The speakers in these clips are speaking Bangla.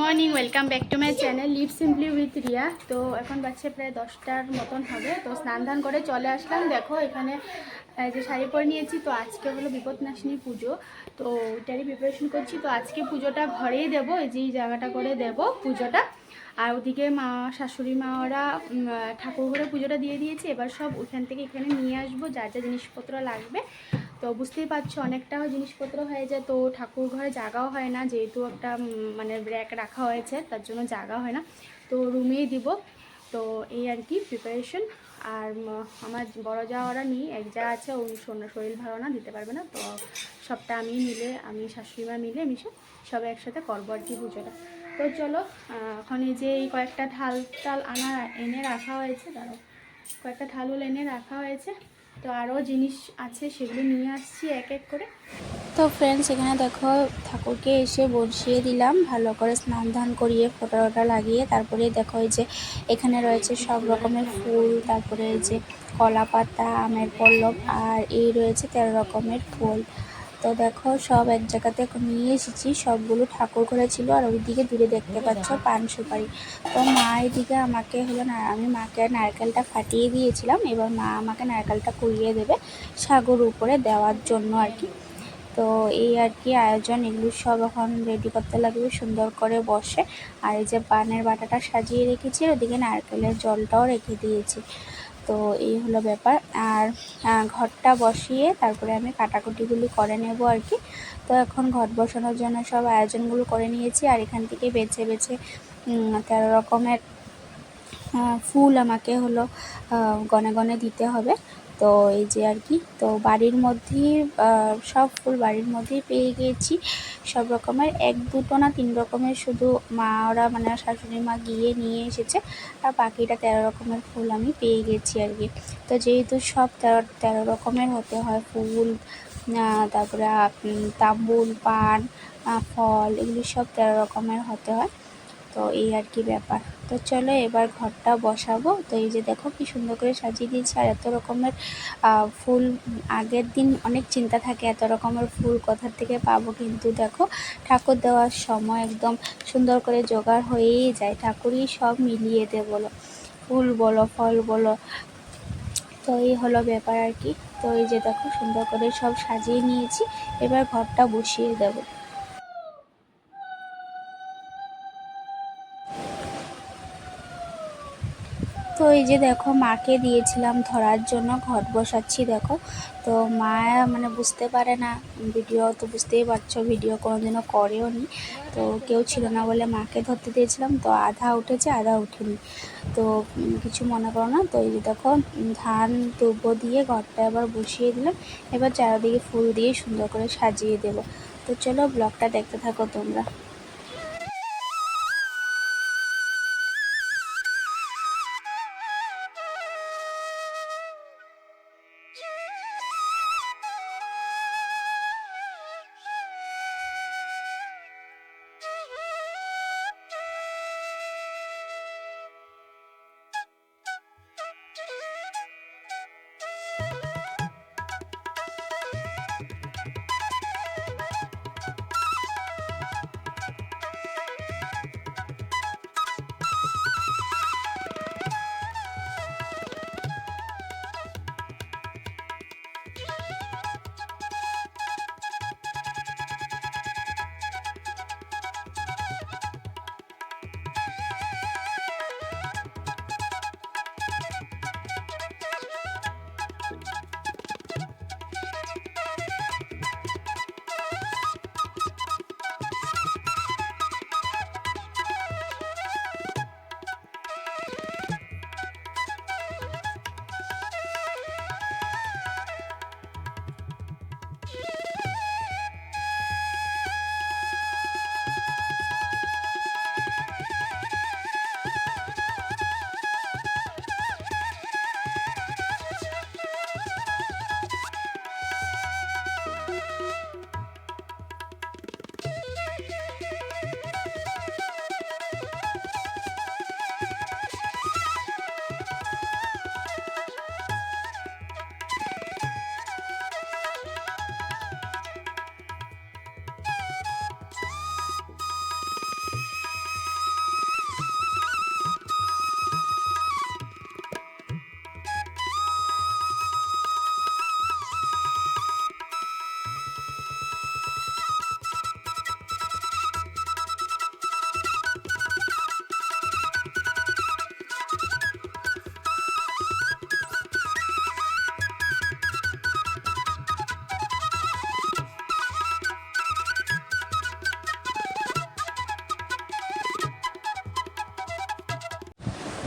Morning, welcome back to my channel live simply with Riya. তো এখন বাচ্চা প্রায় দশটার মতন হবে। তো স্নান ধান করে চলে আসলাম। দেখো, এখানে যে শাড়ি পরে নিয়েছি, তো আজকে হলো বিপদনাশিনী পুজো। তো ওইটারই প্রিপারেশন করছি। তো আজকে পুজোটা ঘরেই দেবো, এই যে জায়গাটা করে দেব পুজোটা। আর ওদিকে মা, শাশুড়ি মা, ওরা ঠাকুর ঘরে পুজোটা দিয়ে দিয়েছে। এবার সব ওইখান থেকে এখানে নিয়ে আসব, যা যা জিনিসপত্র লাগবে। তো বুঝতেই পারছ, অনেকটা জিনিসপত্র হয়ে যায়। তো ঠাকুর ঘরে জায়গাও হয় না, যেহেতু একটা মানে র্যাক রাখা হয়েছে, তার জন্য জায়গা হয় না। তো রুমেই দিব। তো এই আর কি প্রিপারেশন আর আমার বড় যাওয়ারা নিয়ে, এক যা আছে ও শোন- শরীর ভালো না, দিতে পারবে না। তো সবটা আমি মিলে, আমি শাশুড়ি মা মিলে মিশে সবাই একসাথে করব আর কি পুজোটা। তো চলো এখন এই যে এই কয়েকটা ঢাল টাল আনা, এনে রাখা হয়েছে দাঁড়ো কয়েকটা ঢালুল এনে রাখা হয়েছে। তো আরও জিনিস আছে সেগুলো নিয়ে আসছি এক এক করে। তো ফ্রেন্ডস এখানে দেখো ঠাকুরকে এসে বসিয়ে দিলাম, ভালো করে স্নান ধান করিয়ে ফোটা ওটা লাগিয়ে, তারপরে দেখো এই যে এখানে রয়েছে সব রকমের ফুল, তারপরে এই যে কলা পাতা আমের পল্লব, আর এই রয়েছে তেরো রকমের ফুল। তো দেখো, সব এক জায়গাতে নিয়ে এসেছি। সবগুলো ঠাকুর ঘরে ছিল আর ওইদিকে দূরে দেখতে পাচ্ছ পান সুপারি। তো মা এদিকে আমাকে হলো না, আমি মাকে নারকেলটা ফাটিয়ে দিয়েছিলাম। এবার মা আমাকে নারকেলটা কুড়িয়ে দেবে সাগর উপরে দেওয়ার জন্য আর কি। তো এই আর কি আয়োজন, এগুলো সব এখন রেডি করতে লাগবে, সুন্দর করে বসে। আর এই যে পানের বাটাটা সাজিয়ে রেখেছি ওদিকে নারকেলের জলটাও রেখে দিয়েছি। তো এই হলো ব্যাপার। আর ঘরটা বসিয়ে তারপরে আমি কাটাকুটিগুলি করে নেব আর কি। তো এখন ঘর বসানোর জন্য সব আয়োজনগুলো করে নিয়েছি আর এখান থেকে বেছে বেছে তেরো রকমের ফুল আমাকে হলো গনে গনে দিতে হবে। তো এই যে আর কি, তো বাড়ির মধ্যেই সব ফুল বাড়ির মধ্যেই পেয়ে গিয়েছি সব রকমের, এক দুটো না তিন রকমের শুধু মা ওরা মানে শাশুড়ি মা গিয়ে নিয়ে এসেছে। আর বাকিটা তেরো রকমের ফুল আমি পেয়ে গেছি আর কি। তো যেহেতু সব তেরো তেরো রকমের হতে হয় ফুল তারপরে তাম্বুল পান ফল, এগুলি সব তেরো রকমের হতে হয়। তো এই আর কি ব্যাপার। তো চলো এবার ঘরটা বসাবো। তো এই যে দেখো কি সুন্দর করে সাজিয়ে দিয়েছি আর এত রকমের ফুল, আগের দিন অনেক চিন্তা থাকে এত রকমের ফুল কোথার থেকে পাবো। কিন্তু দেখো ঠাকুর দেওয়ার সময় একদম সুন্দর করে জোগাড় হয়েই যায়। ঠাকুরই সব মিলিয়ে দে বলো ফুল বলো, ফল বলো। তো এই হলো ব্যাপার আর কি। তো এই যে দেখো সুন্দর করে সব সাজিয়ে নিয়েছি। এবার ঘরটা বসিয়ে দেবো। তো এই যে দেখো, মাকে দিয়েছিলাম ধরার জন্য, ঘট বসাচ্ছি দেখো। তো মা মানে বুঝতে পারে না, ভিডিও তো বুঝতেই পারছ, ভিডিও কোনোদিনও করেও নি। তো কেউ ছিল না বলে মাকে ধরতে দিয়েছিলাম, তো আধা উঠেছে, আধা উঠেনি। তো কিছু মনে করো না, তো এই যে দেখো ধান, দুব্বো দিয়ে ঘরটা এবার বসিয়ে দিলাম। এবার চারিদিকে ফুল দিয়ে সুন্দর করে সাজিয়ে দেবো। তো চলো, ব্লগটা দেখতে থাকো তোমরা।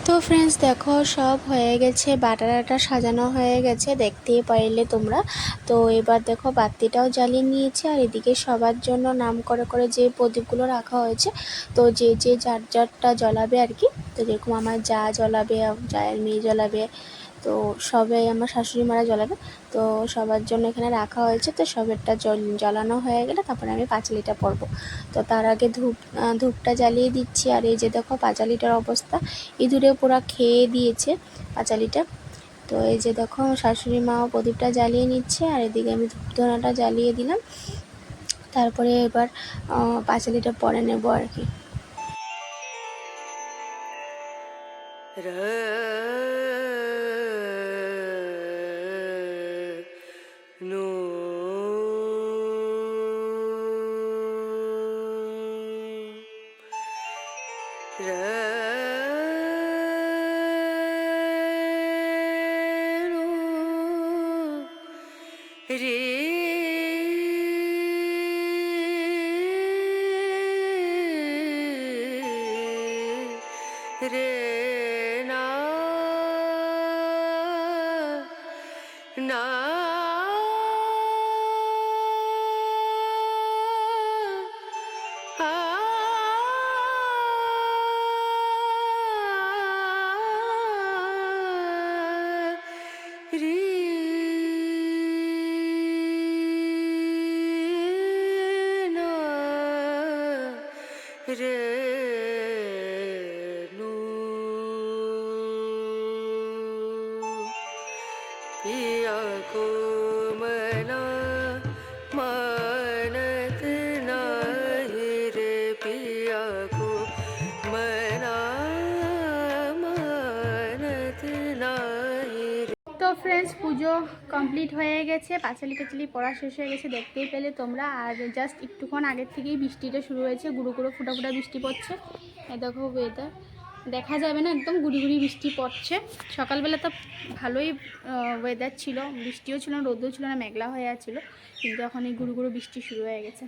তো ফ্রেন্ডস দেখো সব হয়ে গেছে, বাটারাটা সাজানো হয়ে গেছে, দেখতেই পাইলে তোমরা। তো এবার দেখো বাতিটাও জ্বালিয়ে নিয়েছে, আর এদিকে সবার জন্য নাম করে করে যে প্রদীপগুলো রাখা হয়েছে, তো যে যে যার যারটা জ্বলাবে আর কি, তো যেরকম আমার যা জ্বলাবে জায়ের মেয়ে জ্বলাবে তো সবাই আমার শাশুড়ি মারা জ্বলাবে। তো সবার জন্য এখানে রাখা হয়েছে। তো সবেরটা জল- জ্বালানো হয়ে গেলে তারপরে আমি পাঁচালিটা পরবো। তো তার আগে ধূপ ধূপটা জ্বালিয়ে দিচ্ছি। আর এই যে দেখো পাঁচালিটার অবস্থা। ইঁদুরে পুরো খেয়ে দিয়েছে পাঁচালিটা তো এই যে দেখো শাশুড়ি মাও প্রদীপটা জ্বালিয়ে নিচ্ছে। আর এদিকে আমি ধূপধনাটা জ্বালিয়ে দিলাম। তারপরে এবার পাঁচালিটা পরে নেব আর কি। ഒത്തിരി पिया को मना मानत नाही रे पिया को मना मानत नाही रे তো ফ্রেন্ডস পুজো কমপ্লিট হয়ে গেছে পাঁচালি টাচালি পড়া শেষ হয়ে গেছে দেখতেই পেলে তোমরা আর জাস্ট একটুক্ষণ আগের থেকেই বৃষ্টিটা শুরু হয়েছে গুঁড়ো গুঁড়ো ফুটা ফুটা বৃষ্টি পড়ছে এ দেখো ওয়েদার দেখা যাবে না, একদম গুড়ি গুড়ি বৃষ্টি পড়ছে। সকালবেলা তো ভালোই ওয়েদার ছিল, বৃষ্টিও ছিল না, রোদও ছিল না, মেঘলা হয়ে আছিল, কিন্তু এখন এই গুঁড়ো গুঁড়ো বৃষ্টি শুরু হয়ে গেছে।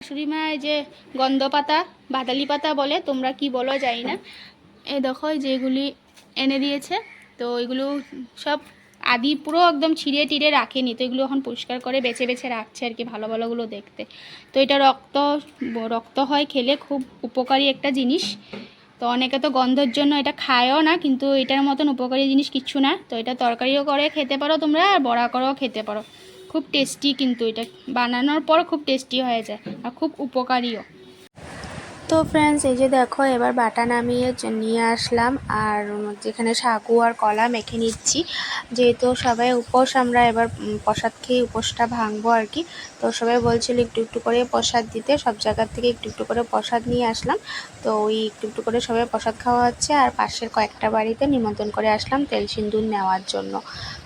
শাশুড়ি মা যে গন্ধ পাতা, বাদালি পাতা বলে, তোমরা কি বলো জানি না। এ দেখো যেগুলি এনে দিয়েছে, তো এগুলো সব আদি পুরো একদম ছিঁড়ে টিড়ে রাখেনি, তো এগুলো এখন পরিষ্কার করে বেছে বেছে রাখছে আর কি, ভালো ভালোগুলো দেখতে। তো এটা রক্ত রক্ত হয় খেলে খুব উপকারী একটা জিনিস। তো অনেকে তো গন্ধের জন্য এটা খায়ও না, কিন্তু এটার মতন উপকারী জিনিস কিচ্ছু না। তো এটা তরকারিও করে খেতে পারো তোমরা, আর বড়া করেও খেতে পারো। খুব টেস্টি কিন্তু এটা। বানানোর পর খুব টেস্টি হয়ে যায়, আর খুব উপকারীও। তো ফ্রেন্ডস এই যে দেখো, এবার বাটা নামিয়ে নিয়ে আসলাম, আর যেখানে সাগু আর কলা মেখে নিচ্ছি। যেহেতু সবাই উপোস, আমরা এবার প্রসাদ খেয়ে উপোসটা ভাঙবো আর কি। তো সবাই বলছিল একটু একটু করে প্রসাদ দিতে, সব জায়গার থেকে একটু একটু করে প্রসাদ নিয়ে আসলাম। তো ওই একটু একটু করে সবাই প্রসাদ খাওয়া হচ্ছে, আর পাশের কয়েকটা বাড়িতে নিমন্ত্রণ করে আসলাম তেল সিন্দুর নেওয়ার জন্য।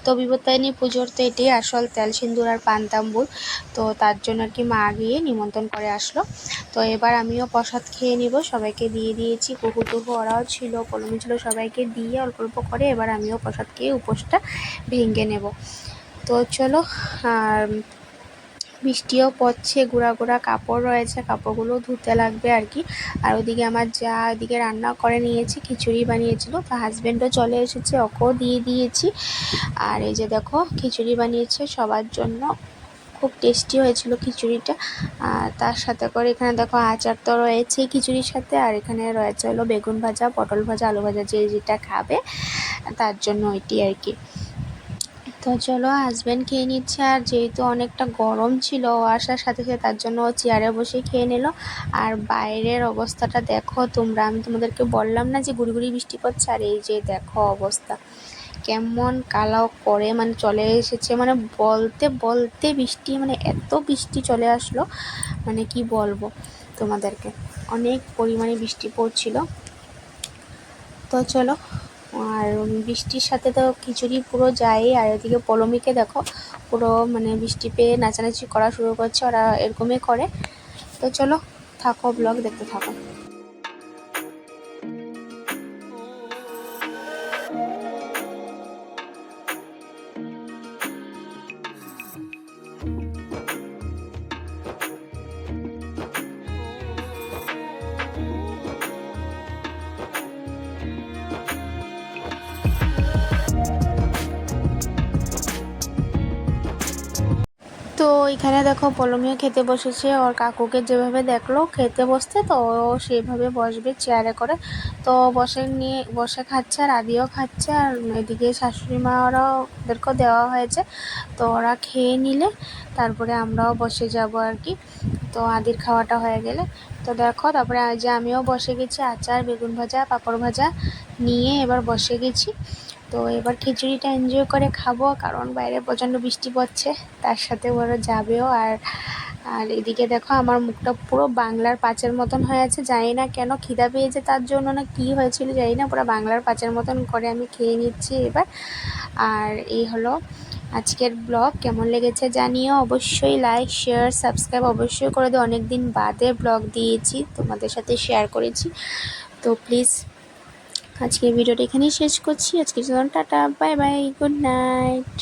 তো বিপত্তায়নী পুজোর তো এটাই আসল, তেল সিন্দুর আর পান্তাম্বুল। তো তার জন্য আর কি মা গিয়ে নিমন্ত্রণ করে আসলো। তো এবার আমিও প্রসাদ খেয়ে নিব। সবাইকে দিয়ে দিয়েছি। কুকু টুকু ওরাও ছিল, কলমি ছিল, সবাইকে দিয়ে অল্প অল্প করে এবার আমিও প্রসাদ খেয়ে উপোসটা ভেঙে নেব। তো চলো আর বৃষ্টিও পড়ছে গুঁড়া গুঁড়া কাপড় রয়েছে, কাপড়গুলো ধুতে লাগবে আর কি। আর ওদিকে আমার যা ওদিকে রান্না করে নিয়েছি, খিচুড়ি বানিয়েছিল, তো হাজব্যান্ডও চলে এসেছে, ওকেও দিয়ে দিয়েছি। আর এই যে দেখো, খিচুড়ি বানিয়েছে সবার জন্য। খুব টেস্টি হয়েছিল খিচুড়িটা। তার সাথে করে এখানে দেখো আচার তো রয়েছেই খিচুড়ির সাথে, আর এখানে রয়েছে হলো বেগুন ভাজা, পটল ভাজা, আলু ভাজা যে যেটা খাবে, তার জন্য ওইটি আর কি। তো চলো হাজব্যান্ড খেয়ে নিচ্ছে, আর যেহেতু অনেকটা গরম ছিল আসার সাথে সাথে তার জন্য চেয়ারে বসে খেয়ে নিল। আর বাইরের অবস্থাটা দেখো তোমরা, আমি তোমাদেরকে বললাম না যে গুড়ি গুড়ি বৃষ্টি পড়ছে, আর এই যে দেখো অবস্থা। কেমন কালাও করে মানে চলে এসেছে মানে বলতে বলতে বৃষ্টি মানে এত বৃষ্টি চলে আসলো মানে কি বলব তোমাদেরকে। অনেক পরিমাণে বৃষ্টি পড়ছিল। তো চলো, আর বৃষ্টির সাথে তো খিচুড়ি পুরো যায় আর এদিকে পলমিকে দেখো, পুরো মানে বৃষ্টি পেয়ে নাচানাচি করা শুরু করছে, ওরা এরকমই করে। তো চলো, থাকো ব্লগ, দেখতে থাকো। এখানে দেখো পলমিও খেতে বসেছে, ওর কাকুকে যেভাবে দেখল খেতে বসতে, তো ও সেইভাবে বসবে চেয়ারে করে। তো বসে নিয়ে, বসে খাচ্ছে আর আদিও খাচ্ছে আর এদিকে শাশুড়ি মা ওরাও ওদেরকেও দেওয়া হয়েছে। তো ওরা খেয়ে নিলে তারপরে আমরাও বসে যাব আর কি। তো আদির খাওয়াটা হয়ে গেলে। তো দেখো তারপরে যে আমিও বসে গেছি, আচার, বেগুন ভাজা, পাঁপড় ভাজা নিয়ে এবার বসে গেছি। তো এবার খিচুড়িটা এনজয় করে খাব, কারণ বাইরে প্রচণ্ড বৃষ্টি পড়ছে, তার সাথে ওরা যাবেও। আর আর এদিকে দেখো আমার মুখটা পুরো বাংলার পাঁচের মতন হয়ে আছে, জানি না কেন খিদা পেয়েছে তার জন্য না কি হয়েছিল জানি না, পুরো বাংলার পাঁচের মতন করে আমি খেয়ে নিচ্ছি এবার। আর এই হলো আজকের ব্লগ কেমন লেগেছে জানিও অবশ্যই লাইক শেয়ার সাবস্ক্রাইব অবশ্যই করে দিও। অনেক দিন বাদে ব্লগ দিয়েছি, তোমাদের সাথে শেয়ার করেছি। তো প্লিজ আজকের ভিডিওটা এখানেই শেষ করছি। আজকের জন্য tata bye bye good night.